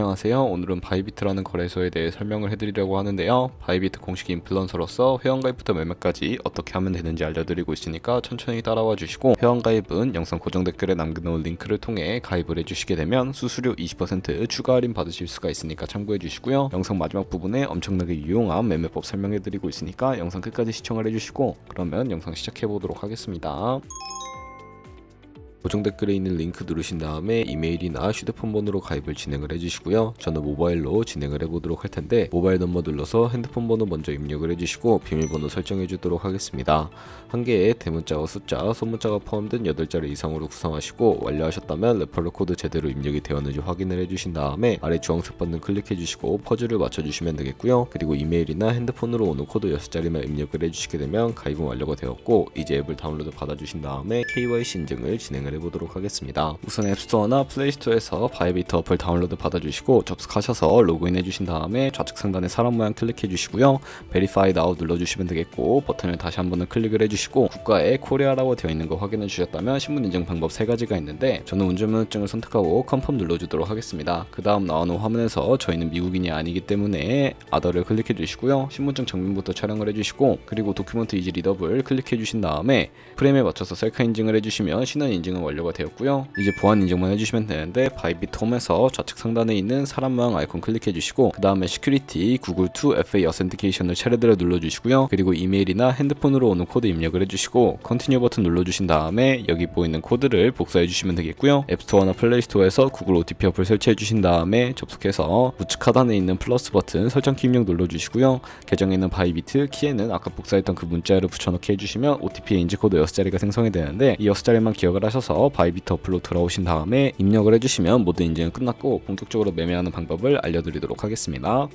안녕하세요. 오늘은 바이비트라는 거래소에 대해 설명을 해드리려고 하는데요. 바이비트 공식 인플루언서로서 회원가입부터 매매까지 어떻게 하면 되는지 알려드리고 있으니까 천천히 따라와 주시고 회원가입은 영상 고정 댓글에 남겨놓은 링크를 통해 가입을 해주시게 되면 수수료 20% 추가 할인 받으실 수가 있으니까 참고해 주시고요. 영상 마지막 부분에 엄청나게 유용한 매매법 설명해드리고 있으니까 영상 끝까지 시청을 해주시고 그러면 영상 시작해 보도록 하겠습니다. 고정 댓글에 있는 링크 누르신 다음에 이메일이나 휴대폰 번호로 가입을 진행을 해주시고요. 저는 모바일로 진행을 해보도록 할 텐데 모바일 넘버 눌러서 핸드폰 번호 먼저 입력을 해주시고 비밀번호 설정해 주도록 하겠습니다. 한 개의 대문자와 숫자, 소문자가 포함된 8자리 이상으로 구성하시고 완료하셨다면 레퍼럴 코드 제대로 입력이 되었는지 확인을 해주신 다음에 아래 주황색 버튼 클릭해 주시고 퍼즐을 맞춰주시면 되겠고요. 그리고 이메일이나 핸드폰으로 오는 코드 6자리만 입력을 해주시게 되면 가입은 완료가 되었고 이제 앱을 다운로드 받아주신 다음에 KYC 인증을 진행을 해보도록 하겠습니다. 우선 앱스토어나 플레이스토어에서 바이비트 어플 다운로드 받아주시고 접속하셔서 로그인 해주신 다음에 좌측 상단에 사람 모양 클릭해 주시고요. 나우 눌러주시면 되겠고 버튼을 다시 한번 클릭을 해주시고 국가에 코리아라고 되어 있는 거 확인해 주셨다면 신분 인증 방법 세 가지가 있는데 저는 운전면허증을 선택하고 컨펌 눌러주도록 하겠습니다. 그 다음 나오는 화면에서 저희는 미국인이 아니기 때문에 아더를 클릭해 주시고요. 신분증 정면부터 촬영을 해주시고 그리고 도큐먼트 이지 리더블 클릭해 주신 다음에 프레임에 맞춰서 셀카 인증을 해주시면 신원 인증은 완료가 되었고요. 이제 보안 인증만 해주시면 되는데 바이비트 홈에서 좌측 상단에 있는 사람 모양 아이콘 클릭해 주시고 그 다음에 시큐리티 구글 2 FA 어센티케이션을 차례대로 눌러주시고요. 그리고 이메일이나 핸드폰으로 오는 코드 입력을 해주시고 컨티뉴 버튼 눌러주신 다음에 여기 보이는 코드를 복사해 주시면 되겠고요. 앱스토어나 플레이스토어에서 구글 OTP 어플 설치해 주신 다음에 접속해서 우측 하단에 있는 플러스 버튼 설정키 입력 눌러주시고요. 계정에 있는 바이비트 키에는 아까 복사했던 그 문자를 붙여넣기 해주시면 OTP의 인지 코드 6자리가 생성이 되는데 이 6자리만 기억을 하셔서 바이비트 어플로 들어오신 다음에 입력을 해주시면 모든 인증은 끝났고 본격적으로 매매하는 방법을 알려드리도록 하겠습니다.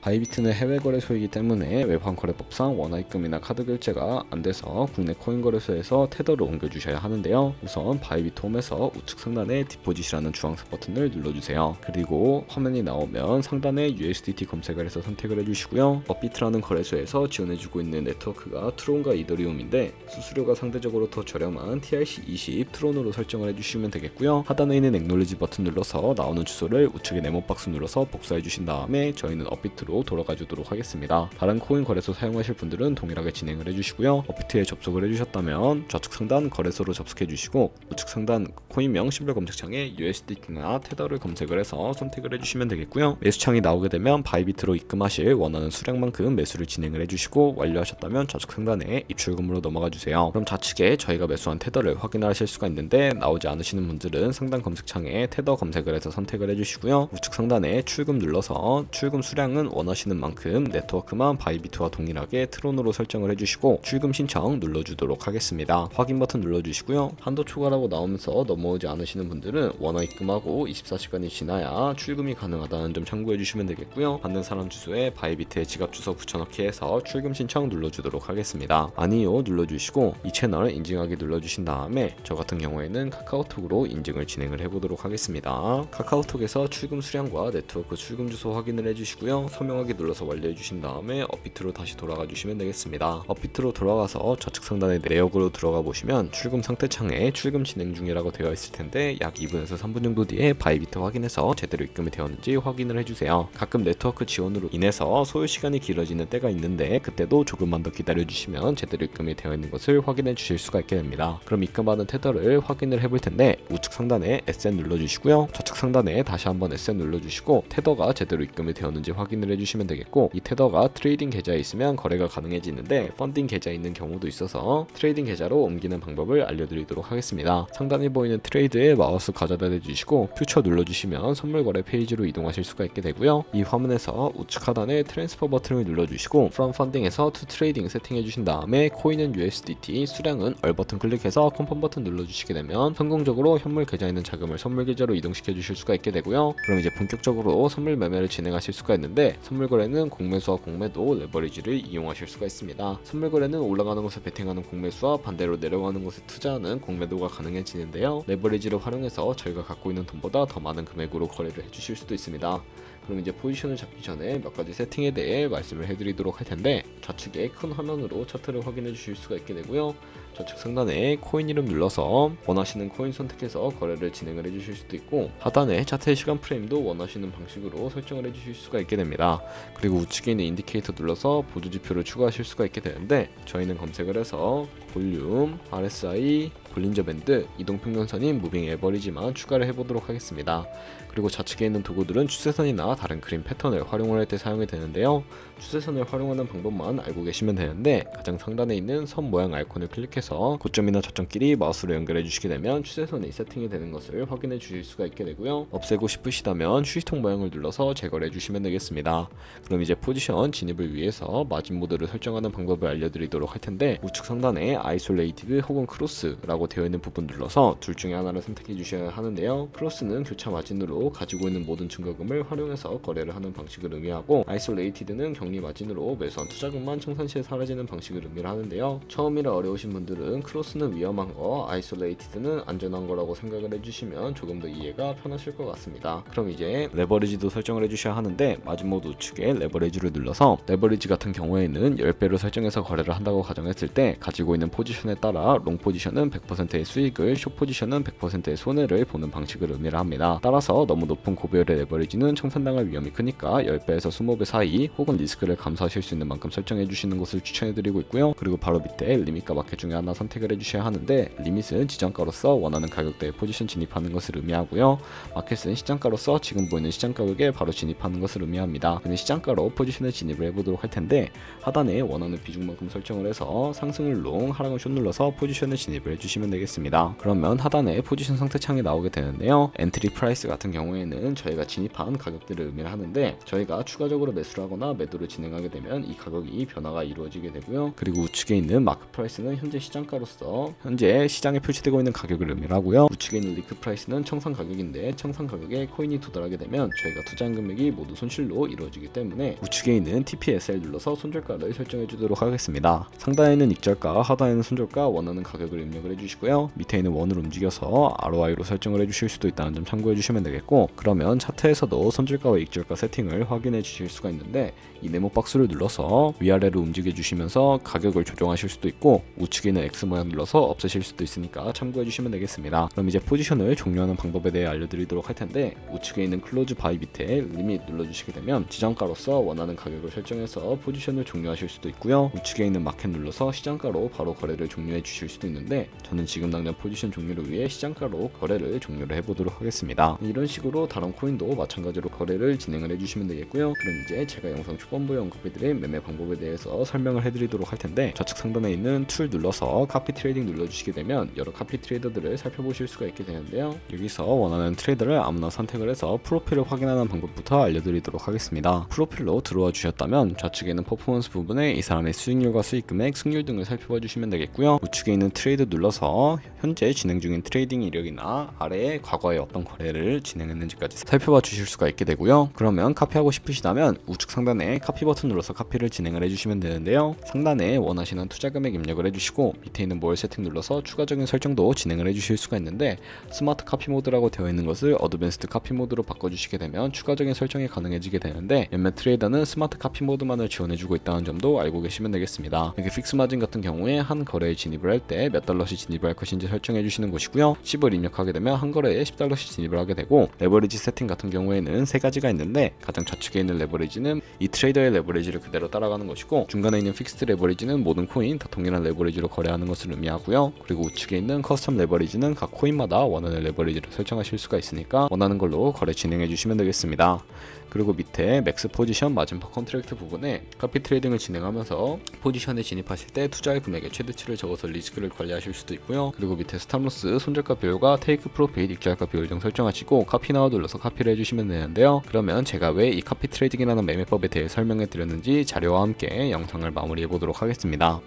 바이비트는 해외 거래소이기 때문에 외환 거래법상 원화입금이나 카드 결제가 안 돼서 국내 코인 거래소에서 테더를 옮겨 주셔야 하는데요. 우선 바이비트 홈에서 우측 상단에 디포짓이라는 주황색 버튼을 눌러주세요. 그리고 화면이 나오면 상단에 USDT 검색을 해서 선택을 해주시고요. 업비트라는 거래소에서 지원해주고 있는 네트워크가 트론과 이더리움인데 수수료가 상대적으로 더 저렴한 TRC20 트론으로 설정을 해주시면 되겠고요. 하단에 있는 액놀리지 버튼 눌러서 나오는 주소를 우측에 네모 박스 눌러서 복사해 주신 다음에 저희는 업비트로 돌아가 주도록 하겠습니다. 다른 코인 거래소 사용하실 분들은 동일하게 진행을 해주시고요. 업비트에 접속을 해주셨다면 좌측 상단 거래소로 접속해 주시고 우측 상단 코인명 시별 검색창에 USDT나 테더를 검색을 해서 선택을 해주시면 되겠고요. 매수창이 나오게 되면 바이비트로 입금하실 원하는 수량만큼 매수를 진행을 해주시고 완료하셨다면 좌측 상단에 입출금으로 넘어가 주세요. 그럼 좌측에 저희가 매수한 테더를 확인하실 수가 있는데 나오지 않으시는 분들은 상단 검색창에 테더 검색을 해서 선택을 해주시고요. 우측 상단에 출금 눌러서 출금 수량은 원하시는 만큼 네트워크만 바이비트와 동일하게 트론으로 설정을 해주시고 출금 신청 눌러주도록 하겠습니다. 확인 버튼 눌러주시고요. 한도 초과라고 나오면서 넘어오지 않으시는 분들은 원화 입금하고 24시간이 지나야 출금이 가능하다는 점 참고해 주시면 되겠고요. 받는 사람 주소에 바이비트의 지갑 주소 붙여넣기 해서 출금 신청 눌러주도록 하겠습니다. 아니요 눌러주시고 이 채널 인증하기 눌러주신 다음에 저 같은 경우에는 카카오톡으로 인증을 진행을 해보도록 하겠습니다. 카카오톡에서 출금 수량과 네트워크 출금 주소 확인을 해주시고요. 서명 하기 눌러서 완료해 주신 다음에 업비트로 다시 돌아가 주시면 되겠습니다. 업비트로 돌아가서 좌측 상단에 내역으로 들어가 보시면 출금 상태 창에 출금 진행 중이라고 되어 있을 텐데 약 2분에서 3분 정도 뒤에 바이비트 확인해서 제대로 입금이 되었는지 확인을 해주세요. 가끔 네트워크 지원으로 인해서 소요 시간이 길어지는 때가 있는데 그때도 조금만 더 기다려 주시면 제대로 입금이 되어 있는 것을 확인해 주실 수가 있게 됩니다. 그럼 입금받은 테더를 확인을 해볼 텐데 우측 상단에 SN 눌러주시고요. 좌측 상단에 다시 한번 SN 눌러주시고 테더가 제대로 입금이 되었는지 확인을 해주 시면 되겠고 이 테더가 트레이딩 계좌에 있으면 거래가 가능해지는데 펀딩 계좌에 있는 경우도 있어서 트레이딩 계좌로 옮기는 방법을 알려드리도록 하겠습니다. 상단에 보이는 트레이드에 마우스 가져다 대주시고 퓨처 눌러주시면 선물 거래 페이지로 이동하실 수가 있게 되고요. 이 화면에서 우측 하단에 트랜스퍼 버튼을 눌러주시고 From Funding에서 To Trading 세팅해 주신 다음에 코인은 USDT, 수량은 얼 버튼 클릭해서 컨펌 버튼 눌러주시게 되면 성공적으로 현물 계좌에 있는 자금을 선물 계좌로 이동시켜 주실 수가 있게 되고요. 그럼 이제 본격적으로 선물 매매를 진행하실 수가 있는데 선물 거래는 공매수와 공매도 레버리지를 이용하실 수가 있습니다. 선물 거래는 올라가는 곳에 베팅하는 공매수와 반대로 내려가는 곳에 투자하는 공매도가 가능해지는데요. 레버리지를 활용해서 저희가 갖고 있는 돈보다 더 많은 금액으로 거래를 해주실 수도 있습니다. 그럼 이제 포지션을 잡기 전에 몇 가지 세팅에 대해 말씀을 해드리도록 할 텐데 좌측에 큰 화면으로 차트를 확인해 주실 수가 있게 되고요. 좌측 상단에 코인 이름 눌러서 원하시는 코인 선택해서 거래를 진행을 해주실 수도 있고 하단에 차트의 시간 프레임도 원하시는 방식으로 설정을 해주실 수가 있게 됩니다. 그리고 우측에 있는 인디케이터 눌러서 보조 지표를 추가하실 수가 있게 되는데 저희는 검색을 해서 볼륨, RSI, 볼린저 밴드, 이동평균선인 무빙 에버리지만 추가를 해보도록 하겠습니다. 그리고 좌측에 있는 도구들은 추세선이나 다른 그림 패턴을 활용을 할때 사용이 되는데요. 추세선을 활용하는 방법만 알고 계시면 되는데 가장 상단에 있는 선 모양 아이콘을 클릭해서 고점이나 저점끼리 마우스로 연결해 주시게 되면 추세선이 세팅이 되는 것을 확인해 주실 수가 있게 되고요. 없애고 싶으시다면 휴지통 모양을 눌러서 제거를 해 주시면 되겠습니다. 그럼 이제 포지션 진입을 위해서 마진 모드를 설정하는 방법을 알려드리도록 할 텐데 우측 상단에 아이솔레이티드 혹은 크로스라고 되어 있는 부분 눌러서 둘 중에 하나를 선택해 주셔야 하는데요. 크로스는 교차 마진으로 가지고 있는 모든 증거금을 활용해서 거래를 하는 방식을 의미하고 아이솔레이티드는 격리 마진으로 매수한 투자금만 청산시에 사라지는 방식을 의미를 하는데요. 처음이라 어려우신 분들은 크로스는 위험한 거, 아이솔레이티드는 안전한 거라고 생각을 해주시면 조금 더 이해가 편하실 것 같습니다. 그럼 이제 레버리지도 설정을 해주셔야 하는데 마지막 우측에 레버리지를 눌러서 레버리지 같은 경우에는 10배로 설정해서 거래를 한다고 가정했을 때 가지고 있는 포지션에 따라 롱 포지션은 100%의 수익을, 숏 포지션은 100%의 손해를 보는 방식을 의미를 합니다. 따라서 너무 높은 고배율의 레버리지는 청산당할 위험이 크니까 10배에서 20배 사이 혹은 리스크를 감수하실 수 있는 만큼 설정해 주시는 것을 추천해 드리고 있고요. 그리고 바로 밑에 리밋과 마켓 중에 하나 선택을 해 주셔야 하는데 리밋은 지정가로서 원하는 가격대에 포지션 진입하는 것을 의미하고요. 마켓은 시장가로서 지금 보이는 시장 가격에 바로 진입하는 것을 의미합니다. 근데 시장가로 포지션에 진입을 해보도록 할 텐데 하단에 원하는 비중만큼 설정을 해서 상승을 롱, 하락을 숏 눌러서 포지션에 진입을 해주시면 되겠습니다. 그러면 하단에 포지션 상태 창이 나오게 되는데요. 엔트리 프라이스 같은 경우에는 저희가 진입한 가격들을 의미를 하는데 저희가 추가적으로 매수를 하거나 매도를 진행하게 되면 이 가격이 변화가 이루어지게 되고요. 그리고 우측에 있는 마크 프라이스는 현재 시장가로서 현재 시장에 표시되고 있는 가격을 의미를 하고요. 우측에 있는 리크 프라이스는 청산 가격인데 청산 가격에 코인이 도달하게 되면 저희가 투자한 금액이 모두 손실로 이루어지기 때문에 우측에 있는 TPSL 눌러서 손절가를 설정해 주도록 하겠습니다. 상단에는 익절가, 하단에는 손절가 원하는 가격을 입력을 해주시 고요. 밑에 있는 원을 움직여서 ROI로 설정을 해주실 수도 있다는 점 참고해 주시면 되겠고 그러면 차트에서도 손절가와 익절가 세팅을 확인해 주실 수가 있는데 이 네모 박스를 눌러서 위아래로 움직여 주시면서 가격을 조정하실 수도 있고 우측에 있는 X 모양 눌러서 없애실 수도 있으니까 참고해 주시면 되겠습니다. 그럼 이제 포지션을 종료하는 방법에 대해 알려드리도록 할 텐데 우측에 있는 클로즈 바이 밑에 리밋 눌러주시게 되면 지정가로서 원하는 가격을 설정해서 포지션을 종료하실 수도 있고요. 우측에 있는 마켓 눌러서 시장가로 바로 거래를 종료해 주실 수도 있는데 저는 지금 당장 포지션 종료를 위해 시장가로 거래를 종료를 해보도록 하겠습니다. 이런 식으로 다른 코인도 마찬가지로 거래를 진행을 해주시면 되겠고요. 그럼 이제 제가 영상 초반부에 언급해드린 매매 방법에 대해서 설명을 해드리도록 할 텐데 좌측 상단에 있는 툴 눌러서 카피 트레이딩 눌러주시게 되면 여러 카피 트레이더들을 살펴보실 수가 있게 되는데요. 여기서 원하는 트레이더를 아무나 선택을 해서 프로필을 확인하는 방법부터 알려드리도록 하겠습니다. 프로필로 들어와 주셨다면 좌측에 있는 퍼포먼스 부분에 이 사람의 수익률과 수익 금액, 승률 등을 살펴봐 주시면 되겠고요. 우측에 있는 트레이드 눌러서 현재 진행 중인 트레이딩 이력이나 아래에 과거에 어떤 거래를 진행했는지까지 살펴봐 주실 수가 있게 되고요. 그러면 카피하고 싶으시다면 우측 상단에 카피 버튼 눌러서 카피를 진행을 해주시면 되는데요. 상단에 원하시는 투자 금액 입력을 해주시고 밑에 있는 모일 세팅 눌러서 추가적인 설정도 진행을 해주실 수가 있는데 스마트 카피 모드라고 되어 있는 것을 어드밴스드 카피 모드로 바꿔주시게 되면 추가적인 설정이 가능해지게 되는데 몇몇 트레이더는 스마트 카피 모드만을 지원해주고 있다는 점도 알고 계시면 되겠습니다. 이게 픽스 마진 같은 경우에 한 거래에 진입을 할 때 몇 달러씩 진입 을할 것인지 설정해 주시는 곳이고요. 10을 입력하게 되면 한 거래에 10달러씩 진입을 하게 되고 레버리지 세팅 같은 경우에는 세 가지가 있는데 가장 좌측에 있는 레버리지는 이 트레이더의 레버리지를 그대로 따라가는 것이고 중간에 있는 픽스드 레버리지는 모든 코인 다 동일한 레버리지로 거래하는 것을 의미하고요. 그리고 우측에 있는 커스텀 레버리지는 각 코인마다 원하는 레버리지를 설정하실 수가 있으니까 원하는 걸로 거래 진행해 주시면 되겠습니다. 그리고 밑에 맥스 포지션 마진파 컨트랙트 부분에 카피 트레이딩을 진행하면서 포지션에 진입하실 때 투자의 금액의 최대치를 적어서 리스크를 관리하실 수도 있고 요. 그리고 밑에 스탑로스 손절가 비율과 테이크 프로핏 익절가 비율 등 설정하시고 카피 나와 눌러서 카피를 해주시면 되는데요. 그러면 제가 왜 이 카피 트레이딩이라는 매매법에 대해 설명해 드렸는지 자료와 함께 영상을 마무리해 보도록 하겠습니다.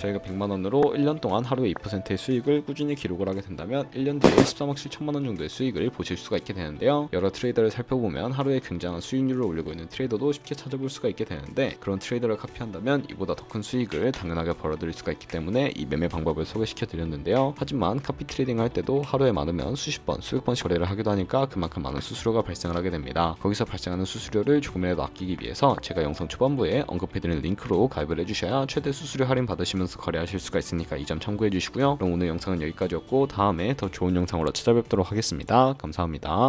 저희가 100만 원으로 1년 동안 하루에 2%의 수익을 꾸준히 기록을 하게 된다면 1년 뒤에 13억 7천만 원 정도의 수익을 보실 수가 있게 되는데요. 여러 트레이더를 살펴보면 하루에 굉장한 수익률을 올리고 있는 트레이더도 쉽게 찾아볼 수가 있게 되는데 그런 트레이더를 카피한다면 이보다 더 큰 수익을 당연하게 벌어들일 수가 있기 때문에 이 매매 방법을 소개시켜 드렸는데요. 하지만 카피 트레이딩 할 때도 하루에 많으면 수십 번, 수백 번씩 거래를 하기도 하니까 그만큼 많은 수수료가 발생을 하게 됩니다. 거기서 발생하는 수수료를 조금이라도 아끼기 위해서 제가 영상 초반부에 언급해드린 링크로 가입을 해주셔야 최대 수수료 할인 받으시면서 보시면서 거래하실 수가 있으니까 이 점 참고해 주시고요. 그럼 오늘 영상은 여기까지였고 다음에 더 좋은 영상으로 찾아뵙도록 하겠습니다. 감사합니다.